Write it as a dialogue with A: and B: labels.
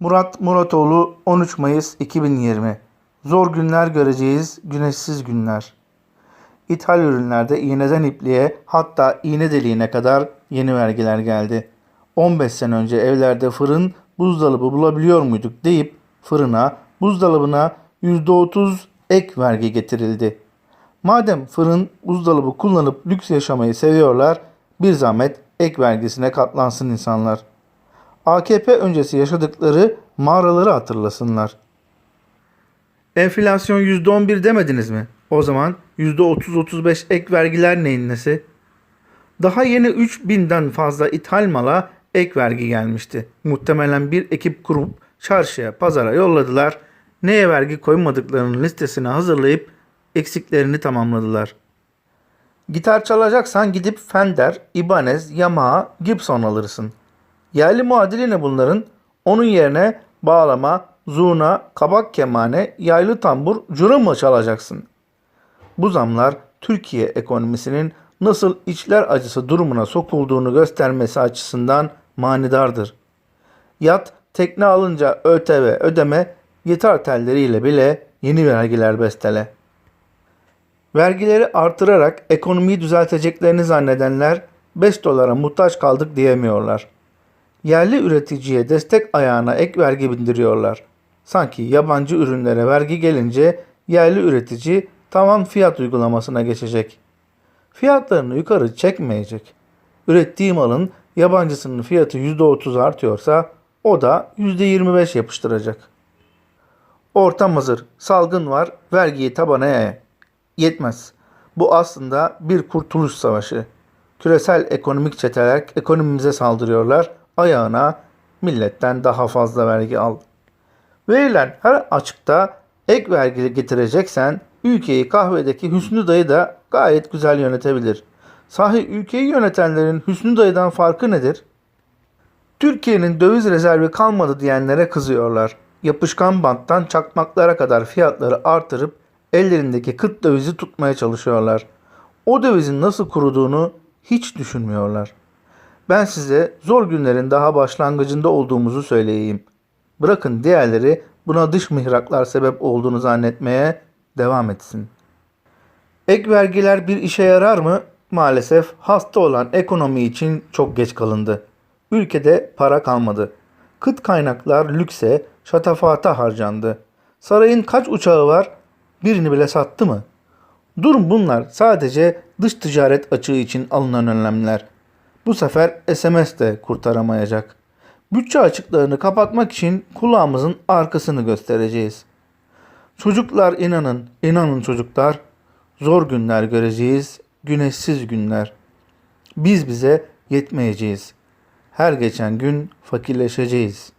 A: Murat Muratoğlu 13 Mayıs 2020 Zor günler göreceğiz, güneşsiz günler. İthal ürünlerde iğneden ipliğe hatta iğne deliğine kadar yeni vergiler geldi. 15 sene önce evlerde fırın, buzdolabı bulabiliyor muyduk deyip fırına, buzdolabına %30 ek vergi getirildi. Madem fırın, buzdolabı kullanıp lüks yaşamayı seviyorlar, bir zahmet ek vergisine katlansın insanlar. AKP öncesi yaşadıkları mağaraları hatırlasınlar. Enflasyon %11 demediniz mi? O zaman %30-35 ek vergiler neyin nesi? Daha yeni 3000'den fazla ithal mala ek vergi gelmişti. Muhtemelen bir ekip kurup çarşıya, pazara yolladılar. Neye vergi koymadıklarının listesini hazırlayıp eksiklerini tamamladılar. Gitar çalacaksan gidip Fender, Ibanez, Yamaha, Gibson alırsın. Yerli muadili ne bunların? Onun yerine bağlama, zurna, kabak kemane, yaylı tambur, cura mı çalacaksın? Bu zamlar Türkiye ekonomisinin nasıl içler acısı durumuna sokulduğunu göstermesi açısından manidardır. Yat, tekne alınca ÖTV ödeme, yeter telleriyle bile yeni vergiler bestele. Vergileri artırarak ekonomiyi düzelteceklerini zannedenler 5 dolara muhtaç kaldık diyemiyorlar. Yerli üreticiye destek ayağına ek vergi bindiriyorlar. Sanki yabancı ürünlere vergi gelince yerli üretici tavan fiyat uygulamasına geçecek. Fiyatlarını yukarı çekmeyecek. Ürettiği malın yabancısının fiyatı %30 artıyorsa o da %25 yapıştıracak. Ortam hazır, salgın var, vergiyi tabana yay. Yetmez. Bu aslında bir kurtuluş savaşı. Küresel ekonomik çeteler ekonomimize saldırıyorlar. Ayağına milletten daha fazla vergi al. Verilen her açıkta ek vergi getireceksen ülkeyi kahvedeki Hüsnü dayı da gayet güzel yönetebilir. Sahi ülkeyi yönetenlerin Hüsnü dayıdan farkı nedir? Türkiye'nin döviz rezervi kalmadı diyenlere kızıyorlar. Yapışkan banttan çakmaklara kadar fiyatları artırıp ellerindeki kıt dövizi tutmaya çalışıyorlar. O dövizin nasıl kuruduğunu hiç düşünmüyorlar. Ben size zor günlerin daha başlangıcında olduğumuzu söyleyeyim. Bırakın diğerleri buna dış mihraklar sebep olduğunu zannetmeye devam etsin. Ek vergiler bir işe yarar mı? Maalesef hasta olan ekonomi için çok geç kalındı. Ülkede para kalmadı. Kıt kaynaklar lükse, şatafata harcandı. Sarayın kaç uçağı var? Birini bile sattı mı? Durum bunlar sadece dış ticaret açığı için alınan önlemler. Bu sefer SMS de kurtaramayacak. Bütçe açıklarını kapatmak için kulağımızın arkasını göstereceğiz. Çocuklar inanın, inanın çocuklar. Zor günler göreceğiz, güneşsiz günler. Biz bize yetmeyeceğiz. Her geçen gün fakirleşeceğiz.''